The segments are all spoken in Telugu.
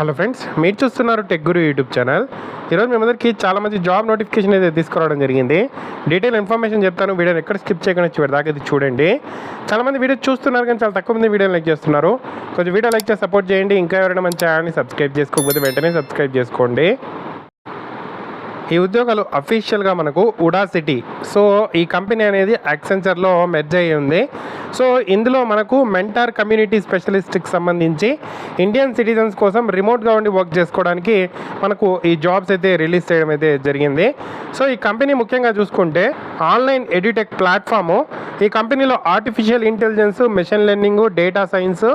హలో ఫ్రెండ్స్ మీరు చూస్తున్నారు టెక్ గురు యూట్యూబ్ ఛానల్ ఈరోజు మీ చాలా మంది జాబ్ నోటిఫికేషన్ అయితే తీసుకురావడం జరిగింది. డీటెయిల్ ఇన్ఫర్మేషన్ చెప్తాను వీడియోని ఎక్కడ స్కిప్ చేయకుండా చివరి దాకా ఇది చూడండి. చాలా మంది వీడియో చూస్తున్నారు కానీ చాలా తక్కువ మంది వీడియో లైక్ చేస్తున్నారు. కొంచెం వీడియో లైక్ చేసి సపోర్ట్ చేయండి. ఇంకా ఎవరైనా మన ఛానల్ని సబ్స్క్రైబ్ చేసుకోకపోతే వెంటనే సబ్స్క్రైబ్ చేసుకోండి. ఈ ఉద్యోగాలు అఫీషియల్గా మనకు ఉడా సిటీ సో ఈ కంపెనీ అనేది యాక్సెంచర్లో మెర్జ్ అయ్యి ఉంది. సో ఇందులో మనకు మెంటార్ కమ్యూనిటీ స్పెషలిస్ట్కి సంబంధించి ఇండియన్ సిటిజన్స్ కోసం రిమోట్గా ఉండి వర్క్ చేసుకోవడానికి మనకు ఈ జాబ్స్ అయితే రిలీజ్ చేయడం అయితే జరిగింది. సో ఈ కంపెనీ ముఖ్యంగా చూసుకుంటే ఆన్లైన్ ఎడ్యుటెక్ ప్లాట్ఫాము ఈ కంపెనీలో artificial intelligence machine learning data science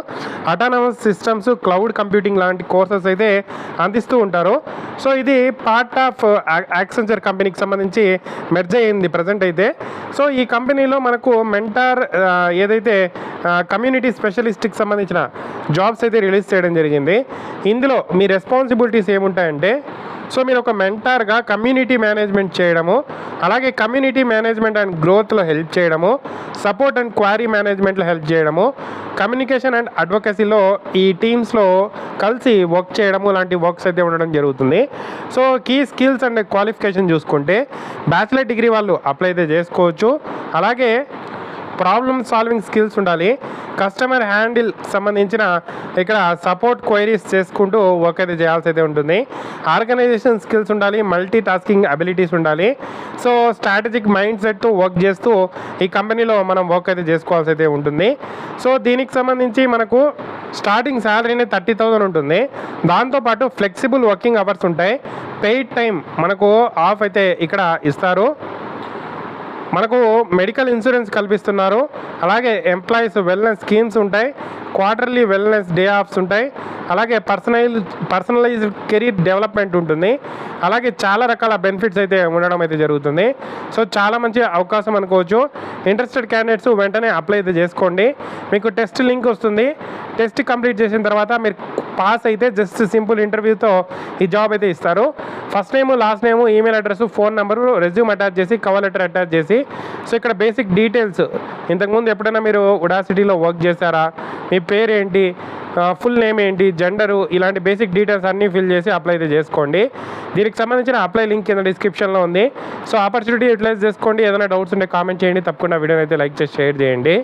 autonomous systems cloud computing లాంటి కోర్సెస్ అయితే అందిస్తూ ఉంటారు. సో ఇది పార్ట్ ఆఫ్ యాక్సెంచర్ కంపెనీకి సంబంధించి మెర్జ్ అయ్యింది ప్రజెంట్ అయితే. సో ఈ కంపెనీలో మనకు మెంటార్ ఏదైతే కమ్యూనిటీ స్పెషలిస్ట్కి సంబంధించిన జాబ్స్ అయితే రిలీజ్ చేయడం జరిగింది ఇందులో మీ రెస్పాన్సిబిలిటీస్ ఏముంటాయంటే సో మీరు ఒక మెంటార్గా కమ్యూనిటీ మేనేజ్మెంట్ చేయడము అలాగే కమ్యూనిటీ మేనేజ్మెంట్ అండ్ గ్రోత్లో హెల్ప్ చేయడము సపోర్ట్ అండ్ క్వారీ మేనేజ్మెంట్లో హెల్ప్ చేయడము కమ్యూనికేషన్ అండ్ అడ్వకసీలో ఈ టీమ్స్లో కలిసి వర్క్ చేయడము లాంటి వర్క్స్ అయితే ఉండడం జరుగుతుంది. So key skills and qualification చూసుకుంటే బ్యాచిలర్ డిగ్రీ వాళ్ళు అప్లై అయితే చేసుకోవచ్చు. అలాగే ప్రాబ్లమ్ సాల్వింగ్ స్కిల్స్ ఉండాలి. కస్టమర్ హ్యాండిల్ సంబంధించిన ఇక్కడ సపోర్ట్ క్వైరీస్ చేసుకుంటూ వర్క్ అయితే చేయాల్సి అయితే ఉంటుంది. ఆర్గనైజేషన్ స్కిల్స్ ఉండాలి మల్టీ టాస్కింగ్ అబిలిటీస్ ఉండాలి. సో స్ట్రాటజిక్ మైండ్ సెట్తో వర్క్ చేస్తూ ఈ కంపెనీలో మనం వర్క్ అయితే చేసుకోవాల్సి అయితే ఉంటుంది. సో దీనికి సంబంధించి మనకు స్టార్టింగ్ శాలరీనే థర్టీ థౌజండ్ ఉంటుంది. దాంతోపాటు ఫ్లెక్సిబుల్ వర్కింగ్ అవర్స్ ఉంటాయి. పెయిడ్ టైం మనకు ఆఫ్ అయితే ఇక్కడ ఇస్తారు. మనకు మెడికల్ ఇన్సూరెన్స్ కల్పిస్తున్నారు. అలాగే ఎంప్లాయీస్ వెల్నెస్ స్కీమ్స్ ఉంటాయి. క్వార్టర్లీ వెల్నెస్ డే ఆఫ్స్ ఉంటాయి. అలాగే పర్సనైజ్ పర్సనలైజ్ కెరీర్ డెవలప్మెంట్ ఉంటుంది. అలాగే చాలా రకాల బెనిఫిట్స్ అయితే ఉండడం అయితే జరుగుతుంది. సో చాలా మంచి అవకాశం అనుకోవచ్చు. ఇంట్రెస్టెడ్ క్యాండిడేట్స్ వెంటనే అప్లై అయితే చేసుకోండి. మీకు టెస్ట్ లింక్ వస్తుంది. టెస్ట్ కంప్లీట్ చేసిన తర్వాత మీరు పాస్ అయితే జస్ట్ సింపుల్ ఇంటర్వ్యూతో ఈ జాబ్ అయితే ఇస్తారు. First name last name email address phone number resume attach చేసి కవర్ లెటర్ అటాచ్ చేసి. సో ఇక్కడ బేసిక్ డీటెయిల్స్. ఇంతకుముందు ఎప్పుడైనా మీరు ఉడాసిటీలో వర్క్ చేశారా? మీ పేరు ఏంటి ఫుల్ నేమ్ ఏంటి? జెండరు ఇలాంటి బేసిక్ డీటెయిల్స్ అన్నీ ఫిల్ చేసి అప్లై అయితే చేసుకోండి. దీనికి సంబంధించిన అప్లై లింక్ కింద డిస్క్రిప్షన్లో ఉంది. సో ఆపర్చునిటీ యూటిలైజ్ చేసుకోండి. ఏదైనా డౌట్స్ ఉంటే కామెంట్ చేయండి. తప్పకుండా వీడియోని అయితే లైక్ చేసి షేర్ చేయండి.